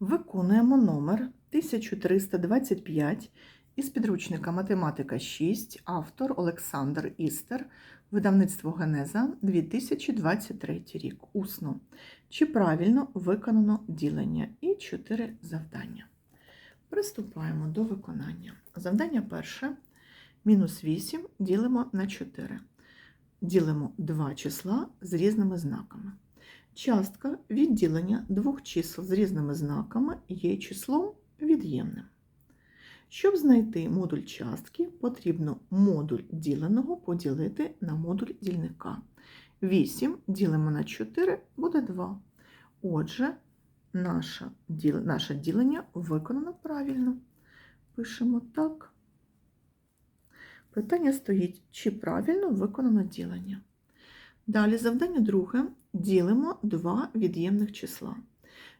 Виконуємо номер 1325 із підручника Математика 6, автор Олександр Істер, видавництво Генеза 2023 рік. Усно. Чи правильно виконано ділення? І 4 завдання. Приступаємо до виконання. Завдання перше. Мінус 8 ділимо на 4. Ділимо два числа з різними знаками. Частка відділення двох чисел з різними знаками є числом від'ємним. Щоб знайти модуль частки, потрібно модуль діленого поділити на модуль дільника. 8 ділимо на 4 буде 2. Отже, наше, ділення виконано правильно. Пишемо так. Питання стоїть, чи правильно виконано ділення. Далі завдання друге. Ділимо два від'ємних числа.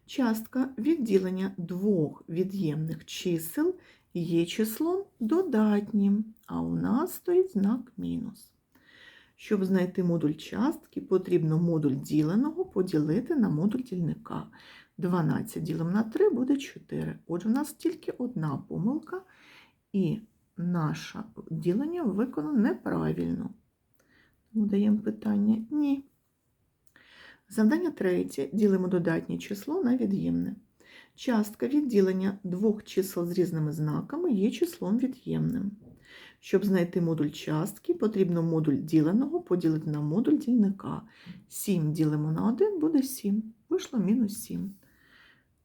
Частка відділення двох від'ємних чисел є числом додатнім, а у нас стоїть знак мінус. Щоб знайти модуль частки, потрібно модуль діленого поділити на модуль дільника. 12 ділимо на 3 буде 4. Отже, у нас тільки одна помилка, і наше ділення виконано неправильно. Тому даємо питання ні. Завдання третє. Ділимо додатнє число на від'ємне. Частка відділення двох чисел з різними знаками є числом від'ємним. Щоб знайти модуль частки, потрібно модуль діленого поділити на модуль дільника. 7 ділимо на 1 буде 7. Вийшло мінус 7.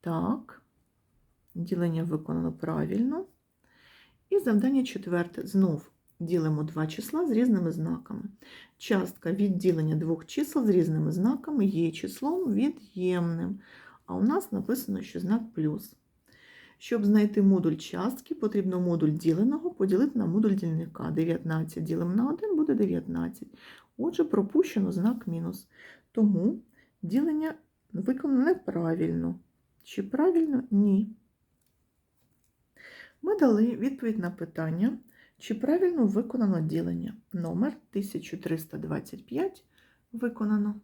Так, ділення виконано правильно. І завдання четверте. Знов ділимо два числа з різними знаками. Частка відділення двох чисел з різними знаками є числом від'ємним. А у нас написано, що знак плюс. Щоб знайти модуль частки, потрібно модуль діленого поділити на модуль дільника. 19 ділимо на 1 буде 19. Отже, пропущено знак мінус. Тому ділення виконано неправильно. Чи правильно? Ні. Ми дали відповідь на питання, чи правильно виконано ділення. Номер 1325 виконано.